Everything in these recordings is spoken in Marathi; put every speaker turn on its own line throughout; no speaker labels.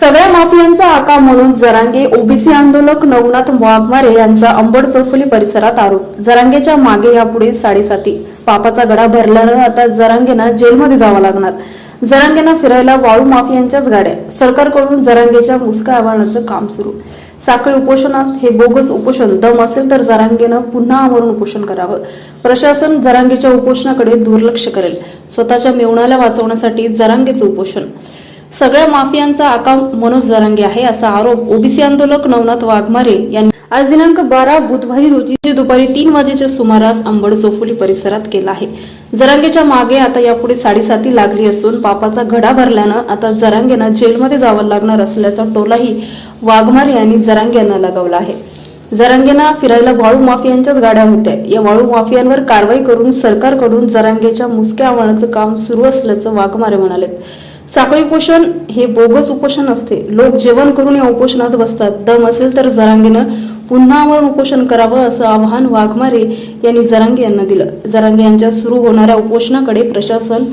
सगळ्या माफियांचा आका म्हणून जरांगे ओबीसी आंदोलक नवनाथ वाघमारे यांचा अंबड चौफुली परिसरात आरोप. जरांगेच्या मागे यापुढे साडेसाती. पापाचा गडा भरल्यानं आता जरांगेना जेलमध्ये जावं लागणार. जरांगेना फिरायला वाळू माफियांच्याच गाड्या. सरकारकडून जरांगेच्या मुसका आव्हानाचं काम सुरू. साखळी उपोषणात हे बोगस उपोषण दम असेल तर जरांगेनं पुन्हा आमरून उपोषण करावं. प्रशासन जरांगेच्या उपोषणाकडे दुर्लक्ष करेल. स्वतःच्या मेवणाला वाचवण्यासाठी जरांगेचं उपोषण. सगळ्या माफियांचा आका मनोज जरांगे आहे असा आरोप ओबीसी आंदोलक नवनाथ वाघमारे यांनी आज दिनांक बारा बुधवारी रोजी दुपारी तीन वाजेच्या सुमारास अंबड चोफुली परिसरात केला आहे. जरांगेच्या मागे आता यापुढे साडेसाती लागली असून पापाचा घडा भरल्यानं आता जरांगेना जेलमध्ये जावं लागणार असल्याचा टोलाही वाघमारे यांनी जरांगेंना लगावला आहे. जरांगेंना फिरायला वाळू माफियांच्याच गाड्या होत्या. या वाळू माफियांवर कारवाई करून सरकारकडून जरांगेच्या मुसक्या आव्हानाचं काम सुरू असल्याचं वाघमारे म्हणाले साखळी उपोषण हे बोगस उपोषण असते. लोक जेवण करून या उपोषणात बसतात. दम असेल तर जरांगेनं पुन्हा आमरण उपोषण करावं असं आवाहन वाघमारे यांनी जरांगे यांना दिलं. जरांगे यांच्या सुरू होणाऱ्या उपोषणाकडे प्रशासन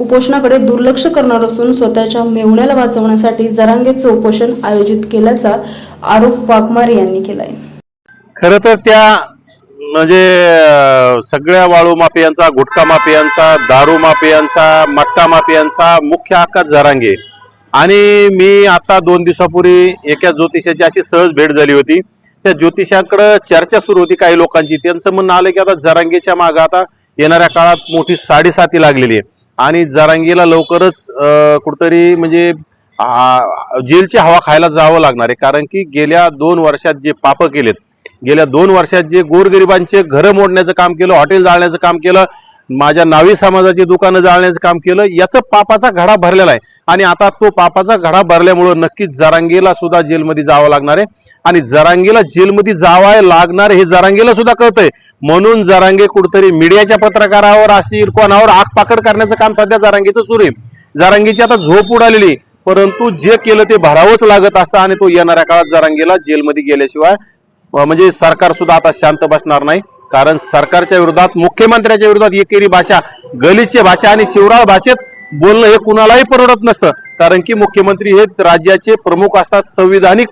उपोषणाकडे दुर्लक्ष करणार असून स्वतःच्या मेवण्याला वाचवण्यासाठी जरांगेचं उपोषण आयोजित केल्याचा आरोप वाघमारे यांनी केलाय.
खर तर त्या म्हणजे सगळ्या वाळू माफियांचा गुटखा माफियांचा दारू माफियांचा मटका माफियांचा मुख्य आकाश झरांगे आणि मी आता दोन दिवसापूर्वी एका ज्योतिषाची अशी सहज भेट झाली होती. त्या ज्योतिषाकडे चर्चा सुरू होती काही लोकांची. त्यांचं म्हणणं आलं की आता जरांगेच्या मागं आता येणाऱ्या काळात मोठी साडेसाती लागलेली आहे. आणि जरांगीला लवकरच कुठतरी म्हणजे जेलची हवा खायला जावं लागणार आहे. कारण की गेल्या दोन वर्षात जे पाप केलेत गेल्या दोन वर्षात जे गोरगरिबांचे घरं मोडण्याचं काम केलं हॉटेल जाळण्याचं काम केलं माझ्या नावी समाजाची दुकानं जाळण्याचं काम केलं याचं पापाचा घडा भरलेला आहे. आणि आता तो पापाचा घडा भरल्यामुळं नक्कीच जरांगीला सुद्धा जेलमध्ये जावं लागणार आहे. आणि जरांगीला जेलमध्ये जावाय लागणार हे जरांगीला सुद्धा कळतंय. म्हणून जरांगे कुठतरी मीडियाच्या पत्रकारावर असतील कोणावर आगपाकड करण्याचं काम सध्या जरांगीचं सुरू आहे. जरांगीची आता झोप उडालेली आहे. परंतु जे केलं ते भरावंच लागत असतं आणि तो येणाऱ्या काळात जरांगीला जेलमध्ये गेल्याशिवाय म्हणजे सरकार सुद्धा आता शांत बसणार नाही. कारण सरकारच्या विरोधात मुख्यमंत्र्याच्या विरोधात एकेरी भाषा गलिच्छ भाषा आणि शिवराळ भाषेत बोलणं हे कुणालाही परवडत नसतं. कारण की मुख्यमंत्री हे राज्याचे प्रमुख असतात संविधानिक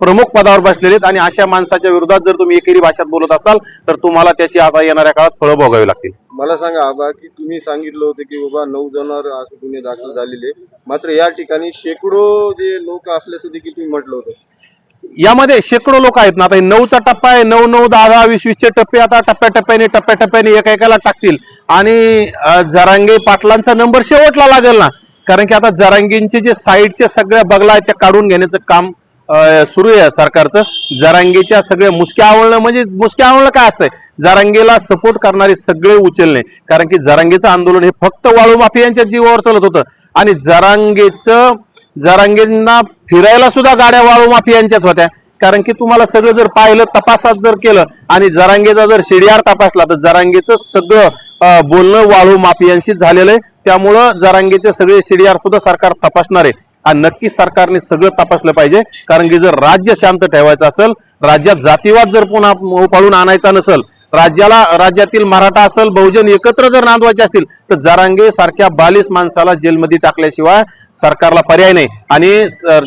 प्रमुख पदावर बसलेले आहेत आणि अशा माणसाच्या विरोधात जर तुम्ही एकेरी भाषेत बोलत असाल तर तुम्हाला त्याची आता येणाऱ्या काळात फळं भोगावी लागतील.
मला सांगा आबा की तुम्ही सांगितलं होतं की बाबा नऊ जणांवर असे गुन्हे दाखल झालेले मात्र या ठिकाणी शेकडो जे लोक असल्याचं देखील तुम्ही म्हटलं होतं.
यामध्ये शेकडो लोक आहेत ना आता नऊचा टप्पा आहे नऊ नऊ दहा दहा वीस वीसचे टप्पे आता टप्प्याटप्प्याने टप्प्याटप्प्याने एका एकाला टाकतील. आणि जरांगे पाटलांचा नंबर शेवटला लागेल ना कारण की आता जरांगींचे जे साईडचे सगळ्या बगला आहेत त्या काढून घेण्याचं काम सुरू आहे सरकारचं. जरांगेच्या सगळ्या मुसक्या आवळणं म्हणजे मुसक्या आवळणं काय असतंय? जरांगेला सपोर्ट करणारे सगळे उचलणे. कारण की जरांगेचं आंदोलन हे फक्त वाळू माफियांच्या जीवावर चालत होतं. आणि जरांगेचं जरांगेंना फिरायला सुद्धा गाड्या वाळू माफियांच्याच होत्या. कारण की तुम्हाला सगळं जर पाहिलं तपासात जर केलं आणि जरांगेचा जर शिडियार तपासला तर जरांगेचं सगळं बोलणं वाळू माफियांशी झालेलं आहे. त्यामुळं जरांगेचे सगळे शिडियार सुद्धा सरकार तपासणार आहे. आणि नक्कीच सरकारने सगळं तपासलं पाहिजे. कारण की जर राज्य शांत ठेवायचं असेल राज्यात जातीवाद जर पुन्हा उफाळून आणायचा नसेल राज्याला राज्यातील मराठा असेल बहुजन एकत्र जर नांदवायचे असतील तर जरांगे सारख्या बालीस माणसाला जेलमध्ये टाकल्याशिवाय सरकारला पर्याय नाही. आणि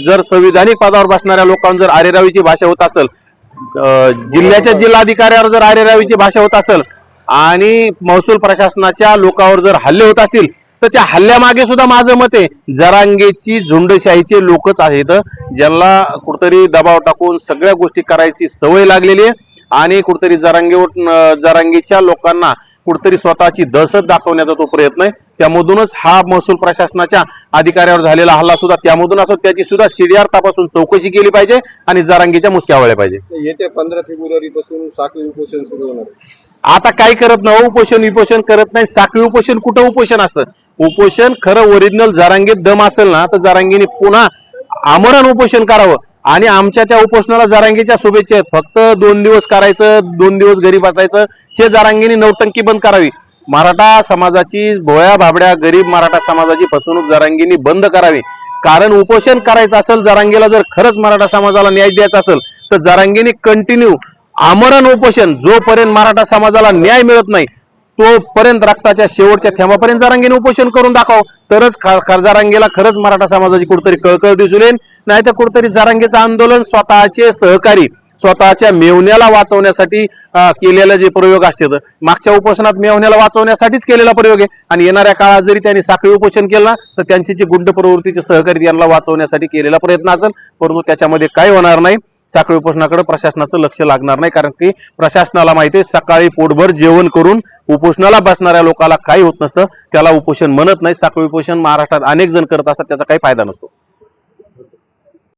जर संविधानिक पदावर बसणाऱ्या लोकांवर जर आरेरावीची भाषा होत असेल जिल्ह्याच्या जिल्हाधिकाऱ्यावर जर आरेरावीची भाषा होत असेल आणि महसूल प्रशासनाच्या लोकांवर जर हल्ले होत असतील तर त्या हल्ल्यामागे सुद्धा माझं मत आहे. जरांगेची झुंडशाहीचे लोकच आहेत ज्यांना कुठतरी दबाव टाकून सगळ्या गोष्टी करायची सवय लागलेली आहे. आणि कुठतरी जरांगेवर अं, जरांगेच्या लोकांना कुठतरी स्वतःची दहशत दाखवण्याचा तो प्रयत्न आहे. त्यामधूनच हा महसूल प्रशासनाच्या अधिकाऱ्यावर झालेला हल्ला सुद्धा त्यामधून असो त्याची सुद्धा शिडियार तपासून चौकशी केली पाहिजे आणि जरांगीच्या मुसक्या वळल्या पाहिजे.
येत्या पंधरा फेब्रुवारी पासून साखळी उपोषण सुरू होणार.
आता काय करत नाही उपोषण उपोषण करत नाही साखळी उपोषण कुठं उपोषण असतं? उपोषण खरं ओरिजिनल जरांगीत दम असेल ना तर जरांगीने पुन्हा आमरण उपोषण करावं. आणि आमच्या त्या उपोषणाला जरांगीच्या शुभेच्छा आहेत. फक्त दोन दिवस करायचं दोन दिवस घरी बसायचं हे जरांगीने नौटंकी बंद करावी. मराठा समाजाची भोळ्या भाबड्या गरीब मराठा समाजाची फसवणूक जरांगीने बंद करावी. कारण उपोषण करायचं असेल जरांगीला जर खरंच मराठा समाजाला न्याय द्यायचा असेल तर जरांगीने कंटिन्यू आमरण उपोषण जोपर्यंत मराठा समाजाला न्याय मिळत नाही तोपर्यंत रक्ताच्या शेवटच्या थेंबापर्यंत जारांगीने उपोषण करून दाखव. तरच खा- जरांगेला खरंच मराठा समाजाची कुठतरी कळकळ दिसून येईल. नाही तर कुठेतरी जरांगेचं आंदोलन स्वतःचे सहकारी स्वतःच्या मेवण्याला वाचवण्यासाठी केलेले जे प्रयोग असतात मागच्या उपोषणात मेवण्याला वाचवण्यासाठीच केलेला प्रयोग आहे. आणि येणाऱ्या काळात जरी त्यांनी साखळी उपोषण केलं ना तर त्यांची जी गुंड प्रवृत्तीचे सहकारी यांना वाचवण्यासाठी केलेला प्रयत्न असेल परंतु त्याच्यामध्ये काही होणार नाही. साखळी उपोषणाकडे प्रशासनाचं लक्ष लागणार नाही कारण की प्रशासनाला माहिती आहे सकाळी पोटभर जेवण करून उपोषणाला बसणाऱ्या लोकांना काही होत नसतं त्याला उपोषण म्हणत नाही. साखळी उपोषण महाराष्ट्रात अनेक जण करत असतात त्याचा काही फायदा नसतो.